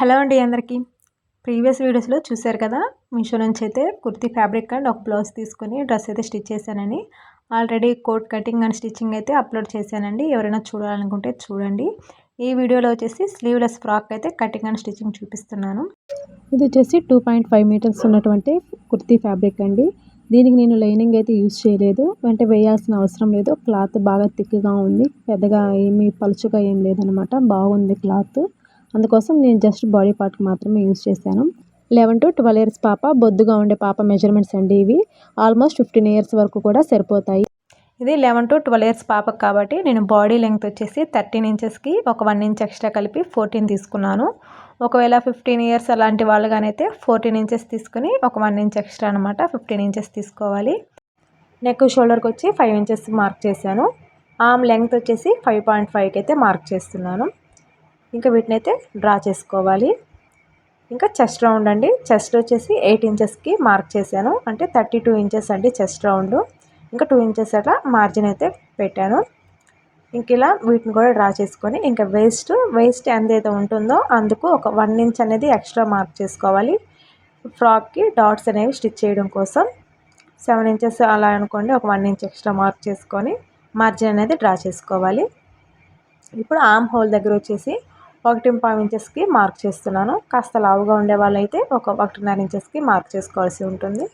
Hello అండి అందరికీ. Previous వీడియోస్లో చూశారు కదా మీషో నుంచి అయితే కుర్తీ ఫ్యాబ్రిక్ అండ్ ఒక బ్లౌజ్ తీసుకొని డ్రెస్ అయితే స్టిచ్ చేశానని. Already coat cutting and stitching అయితే అప్లోడ్ చేశానండి. ఎవరైనా చూడాలనుకుంటే చూడండి. ఈ వీడియోలో వచ్చేసి స్లీవ్లెస్ ఫ్రాక్ అయితే కటింగ్ అండ్ స్టిచ్చింగ్ చూపిస్తున్నాను. ఇది వచ్చేసి టూ పాయింట్ ఫైవ్ మీటర్స్ ఉన్నటువంటి కుర్తీ ఫ్యాబ్రిక్ అండి. దీనికి నేను లైనింగ్ అయితే యూజ్ చేయలేదు. అంటే వేయాల్సిన అవసరం లేదు. క్లాత్ బాగా థిక్గా ఉంది. పెద్దగా ఏమీ పలుచుగా ఏం లేదనమాట. బాగుంది క్లాత్. అందుకోసం నేను జస్ట్ బాడీ పార్ట్కి మాత్రమే యూజ్ చేశాను. లెవెన్ టు ట్వెల్వ్ ఇయర్స్ పాప బొద్దుగా ఉండే పాప మెజర్మెంట్స్ అండి ఇవి. ఆల్మోస్ట్ ఫిఫ్టీన్ ఇయర్స్ వరకు కూడా సరిపోతాయి. ఇది లెవెన్ టు ట్వెల్వ్ ఇయర్స్ పాపకు కాబట్టి నేను బాడీ లెంగ్త్ వచ్చేసి థర్టీన్ ఇంచెస్కి ఒక వన్ ఇంచ్ ఎక్స్ట్రా కలిపి ఫోర్టీన్ తీసుకున్నాను. ఒకవేళ ఫిఫ్టీన్ ఇయర్స్ అలాంటి వాళ్ళగానైతే ఫోర్టీన్ ఇంచెస్ తీసుకుని ఒక వన్ ఇంచ్ ఎక్స్ట్రా అనమాట ఫిఫ్టీన్ ఇంచెస్ తీసుకోవాలి. నెక్ షోల్డర్కి వచ్చి ఫైవ్ ఇంచెస్ మార్క్ చేశాను. ఆమ్ లెంగ్త్ వచ్చేసి ఫైవ్ పాయింట్ ఫైవ్కి అయితే మార్క్ చేస్తున్నాను. ఇంకా వీటిని అయితే డ్రా చేసుకోవాలి. ఇంకా చెస్ట్ రౌండ్ అండి. చెస్ట్ వచ్చేసి ఎయిట్ ఇంచెస్కి మార్క్ చేశాను. అంటే థర్టీ టూ ఇంచెస్ అండి చెస్ట్ రౌండ్. ఇంకా టూ ఇంచెస్ అట్లా మార్జిన్ అయితే పెట్టాను. ఇంక ఇలా వీటిని కూడా డ్రా చేసుకొని ఇంకా వేస్ట్ వేస్ట్ ఎంతైతే ఉంటుందో అందుకు ఒక వన్ ఇంచ్ అనేది ఎక్స్ట్రా మార్క్ చేసుకోవాలి. ఫ్రాక్కి డాట్స్ అనేవి స్టిచ్ చేయడం కోసం సెవెన్ ఇంచెస్ అలా అనుకోండి ఒక వన్ ఇంచ్ ఎక్స్ట్రా మార్క్ చేసుకొని మార్జిన్ అనేది డ్రా చేసుకోవాలి. ఇప్పుడు ఆమ్ హోల్ దగ్గర వచ్చేసి ఒకటి పావు ఇంచెస్కి మార్క్ చేస్తున్నాను. కాస్త లావుగా ఉండే వాళ్ళైతే ఒక ఒకటిన్నర ఇంచెస్కి మార్క్ చేసుకోవాల్సి ఉంటుంది.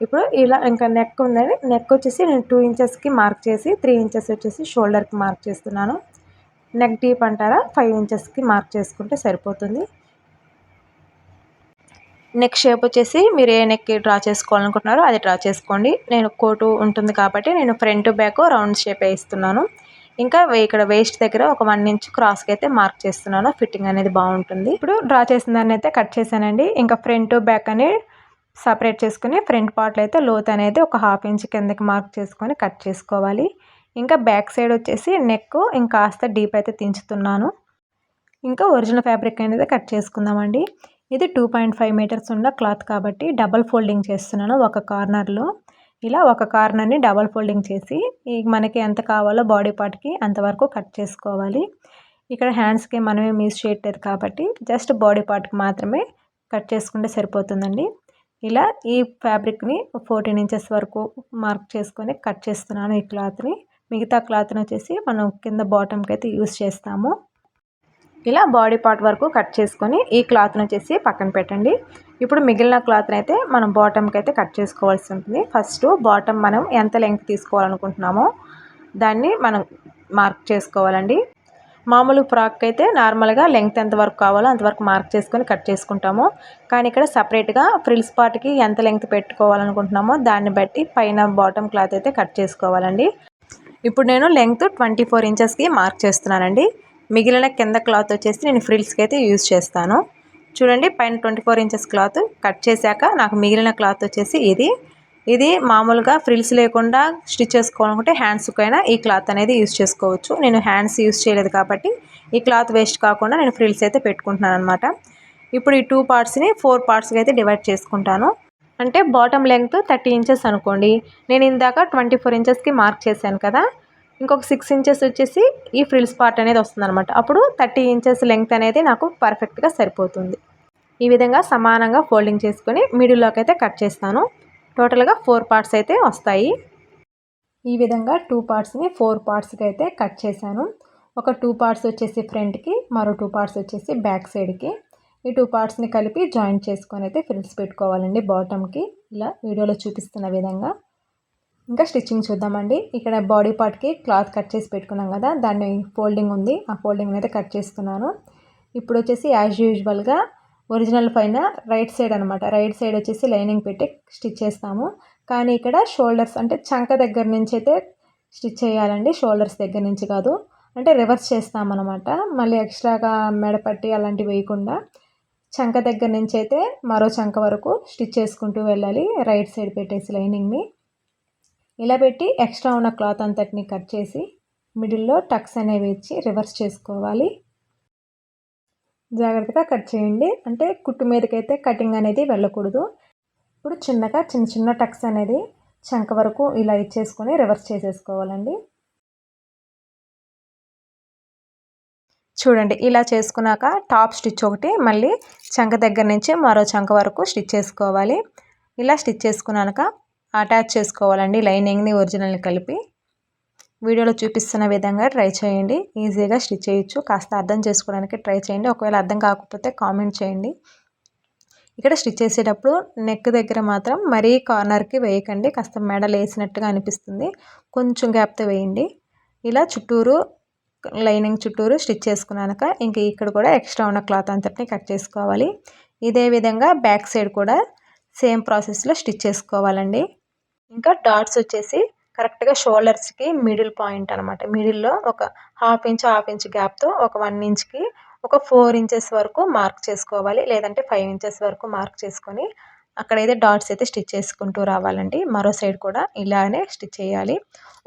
ఇప్పుడు ఇలా ఇంకా నెక్ ఉందని నెక్ వచ్చేసి నేను టూ ఇంచెస్కి మార్క్ చేసి త్రీ ఇంచెస్ వచ్చేసి షోల్డర్కి మార్క్ చేస్తున్నాను. నెక్ డీప్ అంటారా? ఫైవ్ ఇంచెస్కి మార్క్ చేసుకుంటే సరిపోతుంది. నెక్ షేప్ వచ్చేసి మీరు ఏ నెక్ డ్రా చేసుకోవాలనుకుంటున్నారో అది డ్రా చేసుకోండి. నేను కోటు ఉంటుంది కాబట్టి నేను ఫ్రంట్ బ్యాక్ రౌండ్ షేప్ వేస్తున్నాను ఇంకా ఇక్కడ వేస్ట్ దగ్గర ఒక వన్ ఇంచ్ క్రాస్కి అయితే మార్క్ చేస్తున్నాను. ఫిట్టింగ్ అనేది బాగుంటుంది. ఇప్పుడు డ్రా చేసిన దాన్ని అయితే కట్ చేశానండి. ఇంకా ఫ్రంట్ బ్యాక్ అని సపరేట్ చేసుకుని ఫ్రంట్ పార్ట్లో అయితే లోత్ అనేది ఒక హాఫ్ ఇంచ్ కిందకి మార్క్ చేసుకొని కట్ చేసుకోవాలి. ఇంకా బ్యాక్ సైడ్ వచ్చేసి నెక్ ఇంకాస్త డీప్ అయితే దించుతున్నాను. ఇంకా ఒరిజినల్ ఫ్యాబ్రిక్ అనేది కట్ చేసుకుందామండి. ఇది టూ పాయింట్ ఫైవ్ మీటర్స్ ఉన్న క్లాత్ కాబట్టి డబల్ ఫోల్డింగ్ చేస్తున్నాను ఒక కార్నర్లో ఇలా ఒక కార్నర్ని డబల్ ఫోల్డింగ్ చేసి మనకి ఎంత కావాలో బాడీ పార్ట్కి అంతవరకు కట్ చేసుకోవాలి. ఇక్కడ హ్యాండ్స్కి మనమే మీస్ చేయట్లేదు కాబట్టి జస్ట్ బాడీ పార్ట్కి మాత్రమే కట్ చేసుకుంటే సరిపోతుందండి. ఇలా ఈ ఫ్యాబ్రిక్ని ఫోర్టీన్ ఇంచెస్ వరకు మార్క్ చేసుకొని కట్ చేస్తున్నాను ఈ క్లాత్ని. మిగతా క్లాత్ని వచ్చేసి మనం కింద బాటమ్కి అయితే యూస్ చేస్తాము. ఇలా బాడీ పార్ట్ వరకు కట్ చేసుకొని ఈ క్లాత్ని వచ్చేసి పక్కన పెట్టండి. ఇప్పుడు మిగిలిన క్లాత్ని అయితే మనం బాటమ్కి అయితే కట్ చేసుకోవాల్సి ఉంటుంది. ఫస్ట్ బాటమ్ మనం ఎంత లెంగ్త్ తీసుకోవాలనుకుంటున్నామో దాన్ని మనం మార్క్ చేసుకోవాలండి. మామూలు ఫ్రాక్ అయితే నార్మల్గా లెంగ్త్ ఎంత వరకు కావాలో అంతవరకు మార్క్ చేసుకొని కట్ చేసుకుంటాము. కానీ ఇక్కడ సపరేట్గా ఫ్రిల్స్ పార్ట్కి ఎంత లెంగ్త్ పెట్టుకోవాలనుకుంటున్నామో దాన్ని బట్టి పైన బాటమ్ క్లాత్ అయితే కట్ చేసుకోవాలండి. ఇప్పుడు నేను లెంగ్త్ ట్వంటీ ఫోర్ ఇంచెస్కి మార్క్ చేస్తున్నానండి. మిగిలిన కింద క్లాత్ వచ్చేసి నేను ఫ్రిల్స్కి అయితే యూజ్ చేస్తాను. చూడండి పైన twenty four inches cloth cut చేశాక నాకు మిగిలిన క్లాత్ వచ్చేసి ఇది. ఇది మామూలుగా ఫ్రిల్స్ లేకుండా స్టిచ్ చేసుకోవాలనుకుంటే హ్యాండ్స్కైనా ఈ క్లాత్ అనేది యూస్ చేసుకోవచ్చు. నేను హ్యాండ్స్ యూస్ చేయలేదు కాబట్టి ఈ క్లాత్ వేస్ట్ కాకుండా నేను ఫ్రిల్స్ అయితే పెట్టుకుంటున్నాను అనమాట ఇప్పుడు ఈ టూ పార్ట్స్ని ఫోర్ పార్ట్స్కి అయితే డివైడ్ చేసుకుంటాను. అంటే బాటమ్ లెంగ్త్ థర్టీ ఇంచెస్ అనుకోండి. నేను ఇందాక ట్వంటీ ఫోర్ ఇంచెస్కి మార్క్ చేశాను కదా. ఇంకొక సిక్స్ ఇంచెస్ వచ్చేసి ఈ ఫ్రిల్స్ పార్ట్ అనేది వస్తుంది అప్పుడు థర్టీ ఇంచెస్ లెంగ్త్ అనేది నాకు పర్ఫెక్ట్గా సరిపోతుంది. ఈ విధంగా సమానంగా ఫోల్డింగ్ చేసుకొని మిడిల్లోకి అయితే కట్ చేస్తాను. టోటల్గా ఫోర్ పార్ట్స్ అయితే వస్తాయి. ఈ విధంగా టూ పార్ట్స్ని ఫోర్ పార్ట్స్కి అయితే కట్ చేశాను. ఒక టూ పార్ట్స్ వచ్చేసి ఫ్రంట్కి మరో టూ పార్ట్స్ వచ్చేసి బ్యాక్ సైడ్కి. ఈ టూ పార్ట్స్ని కలిపి జాయింట్ చేసుకొని అయితే ఫ్రిల్స్ పెట్టుకోవాలండి బాటమ్కి. ఇలా వీడియోలో చూపిస్తున్న విధంగా. ఇంకా స్టిచ్చింగ్ చూద్దామండి. ఇక్కడ బాడీ పార్ట్కి క్లాత్ కట్ చేసి పెట్టుకున్నాం కదా దాన్ని ఫోల్డింగ్ ఉంది. ఆ ఫోల్డింగ్ అయితే కట్ చేస్తున్నాను ఇప్పుడు వచ్చేసి యాజ్ యూజువల్గా ఒరిజినల్ పైన రైట్ సైడ్ అనమాట రైట్ సైడ్ వచ్చేసి లైనింగ్ పెట్టి స్టిచ్ చేస్తాము. కానీ ఇక్కడ షోల్డర్స్ అంటే చంక దగ్గర నుంచి అయితే స్టిచ్ చేయాలండి. షోల్డర్స్ దగ్గర నుంచి కాదు. అంటే రివర్స్ చేస్తామన్నమాట. మళ్ళీ ఎక్స్ట్రాగా మెడపట్టి అలాంటివి వేయకుండా చంక దగ్గర నుంచి అయితే మరో చంక వరకు స్టిచ్ చేసుకుంటూ వెళ్ళాలి. రైట్ సైడ్ పెట్టేసి లైనింగ్ని. ఇలా పెట్టి ఎక్స్ట్రా ఉన్న క్లాత్ అంతటిని కట్ చేసి మిడిల్లో టక్స్ అనేవి ఇచ్చి రివర్స్ చేసుకోవాలి. జాగ్రత్తగా కట్ చేయండి. అంటే కుట్టు మీదకైతే కటింగ్ అనేది వెళ్ళకూడదు. ఇప్పుడు చిన్నగా చిన్న చిన్న టక్స్ అనేది చంక వరకు ఇలా ఇచ్చేసుకొని రివర్స్ చేసేసుకోవాలండి. చూడండి ఇలా చేసుకున్నాక టాప్ స్టిచ్ ఒకటి మళ్ళీ చంక దగ్గర నుంచి మరో చంక వరకు స్టిచ్ చేసుకోవాలి. ఇలా స్టిచ్ చేసుకున్నాక అటాచ్ చేసుకోవాలండి లైనింగ్ని ఒరిజినల్ని కలిపి. వీడియోలో చూపిస్తున్న విధంగా ట్రై చేయండి. ఈజీగా స్టిచ్ చేయొచ్చు. కాస్త అర్థం చేసుకోవడానికి ట్రై చేయండి. ఒకవేళ అర్థం కాకపోతే కామెంట్ చేయండి. ఇక్కడ స్టిచ్ చేసేటప్పుడు నెక్ దగ్గర మాత్రం మరీ కార్నర్కి వేయకండి. కాస్త మెడల్ వేసినట్టుగా అనిపిస్తుంది. కొంచెం గ్యాప్తో వేయండి. ఇలా చుట్టూరు లైనింగ్ చుట్టూరు స్టిచ్ చేసుకున్నాక ఇంక ఇక్కడ కూడా ఎక్స్ట్రా ఉన్న క్లాత్ అంతటిని కట్ చేసుకోవాలి. ఇదే విధంగా బ్యాక్ సైడ్ కూడా సేమ్ ప్రాసెస్లో స్టిచ్ చేసుకోవాలండి. ఇంకా డాట్స్ వచ్చేసి కరెక్ట్గా షోల్డర్స్కి మిడిల్ పాయింట్ అనమాట మిడిల్లో ఒక హాఫ్ ఇంచ్ హాఫ్ ఇంచ్ గ్యాప్తో ఒక వన్ ఇంచ్కి ఒక ఫోర్ ఇంచెస్ వరకు మార్క్ చేసుకోవాలి. లేదంటే ఫైవ్ ఇంచెస్ వరకు మార్క్ చేసుకొని అక్కడైతే డాట్స్ అయితే స్టిచ్ చేసుకుంటూ రావాలండి. మరో సైడ్ కూడా ఇలానే స్టిచ్ చేయాలి.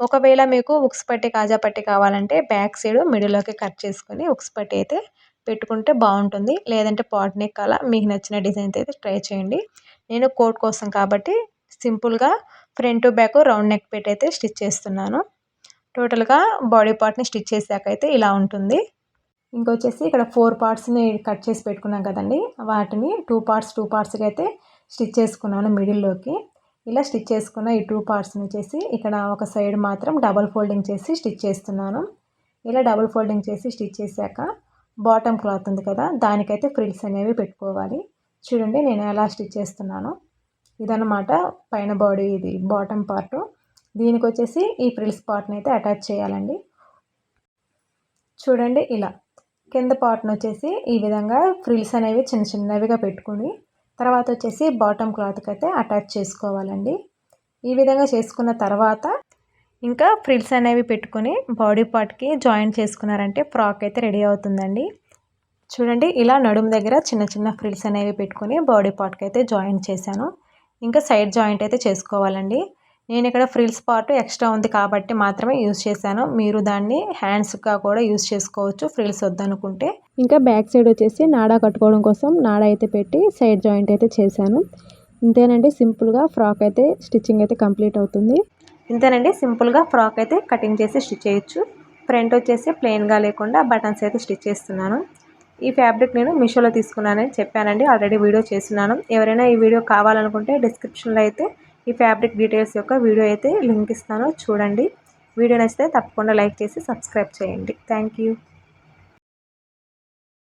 ఒకవేళ మీకు ఉక్స్ పట్టి కాజా పట్టి కావాలంటే బ్యాక్ సైడ్ మిడిల్లోకి కట్ చేసుకొని ఉక్స్ పట్టి అయితే పెట్టుకుంటే బాగుంటుంది. లేదంటే పాట్ నెక్ అలా మీకు నచ్చిన డిజైన్ అయితే ట్రై చేయండి. నేను కోట్ కోసం కాబట్టి సింపుల్గా ఫ్రంట్ బ్యాక్ రౌండ్ నెక్ పెట్టి అయితే స్టిచ్ చేస్తున్నాను. టోటల్గా బాడీ పార్ట్ని స్టిచ్ చేసాక అయితే ఇలా ఉంటుంది. ఇంకొచ్చేసి ఇక్కడ ఫోర్ పార్ట్స్ని కట్ చేసి పెట్టుకున్నాం కదండి వాటిని టూ పార్ట్స్ టూ పార్ట్స్కి అయితే స్టిచ్ చేసుకున్నాను మిడిల్లోకి. ఇలా స్టిచ్ చేసుకున్న ఈ టూ పార్ట్స్ని వచ్చేసి ఇక్కడ ఒక సైడ్ మాత్రం డబల్ ఫోల్డింగ్ చేసి స్టిచ్ చేస్తున్నాను. ఇలా డబల్ ఫోల్డింగ్ చేసి స్టిచ్ చేశాక బాటమ్ క్లాత్ ఉంది కదా దానికైతే ఫ్రిల్స్ అనేవి పెట్టుకోవాలి. చూడండి నేను ఎలా స్టిచ్ చేస్తున్నాను. ఇదనమాట పైన బాడీ ఇది బాటమ్ పార్ట్. దీనికి వచ్చేసి ఈ ఫ్రిల్స్ పార్ట్ని అయితే అటాచ్ చేయాలండి. చూడండి ఇలా. కింద పార్ట్ని వచ్చేసి ఈ విధంగా ఫ్రిల్స్ అనేవి చిన్న చిన్నవిగా పెట్టుకుని తర్వాత వచ్చేసి బాటమ్ క్లాత్కి అయితే అటాచ్ చేసుకోవాలండి. ఈ విధంగా చేసుకున్న తర్వాత ఇంకా ఫ్రిల్స్ అనేవి పెట్టుకొని బాడీ పార్ట్కి జాయిన్ చేసుకున్నారంటే ఫ్రాక్ అయితే రెడీ అవుతుందండి. చూడండి ఇలా నడుము దగ్గర చిన్న చిన్న ఫ్రిల్స్ అనేవి పెట్టుకొని బాడీ పార్ట్కి అయితే జాయిన్ చేశాను. ఇంకా సైడ్ జాయింట్ అయితే చేసుకోవాలండి. నేను ఇక్కడ ఫ్రిల్స్ పార్ట్ ఎక్స్ట్రా ఉంది కాబట్టి మాత్రమే యూజ్ చేశాను. మీరు దాన్ని హ్యాండ్స్గా కూడా యూజ్ చేసుకోవచ్చు ఫ్రిల్స్ వద్దనుకుంటే. ఇంకా బ్యాక్ సైడ్ వచ్చేసి నాడా కట్టుకోవడం కోసం నాడా అయితే పెట్టి సైడ్ జాయింట్ అయితే చేశాను. ఇంతేనండి సింపుల్గా ఫ్రాక్ అయితే స్టిచ్చింగ్ అయితే కంప్లీట్ అవుతుంది. ఇంతేనండి సింపుల్గా ఫ్రాక్ అయితే కటింగ్ చేసి స్టిచ్ చేయొచ్చు. ఫ్రంట్ వచ్చేసి ప్లెయిన్గా లేకుండా బటన్స్ అయితే స్టిచ్ చేస్తున్నాను. ఈ ఫ్యాబ్రిక్ నేను మీషోలో తీసుకున్నానని చెప్పానండి. ఆల్రెడీ వీడియో చేస్తున్నాను. ఎవరైనా ఈ వీడియో కావాలనుకుంటే డిస్క్రిప్షన్లో అయితే ఈ ఫ్యాబ్రిక్ డీటెయిల్స్ యొక్క వీడియో అయితే లింక్ ఇస్తాను. చూడండి. వీడియో నచ్చితే తప్పకుండా లైక్ చేసి సబ్స్క్రైబ్ చేయండి. Thank you.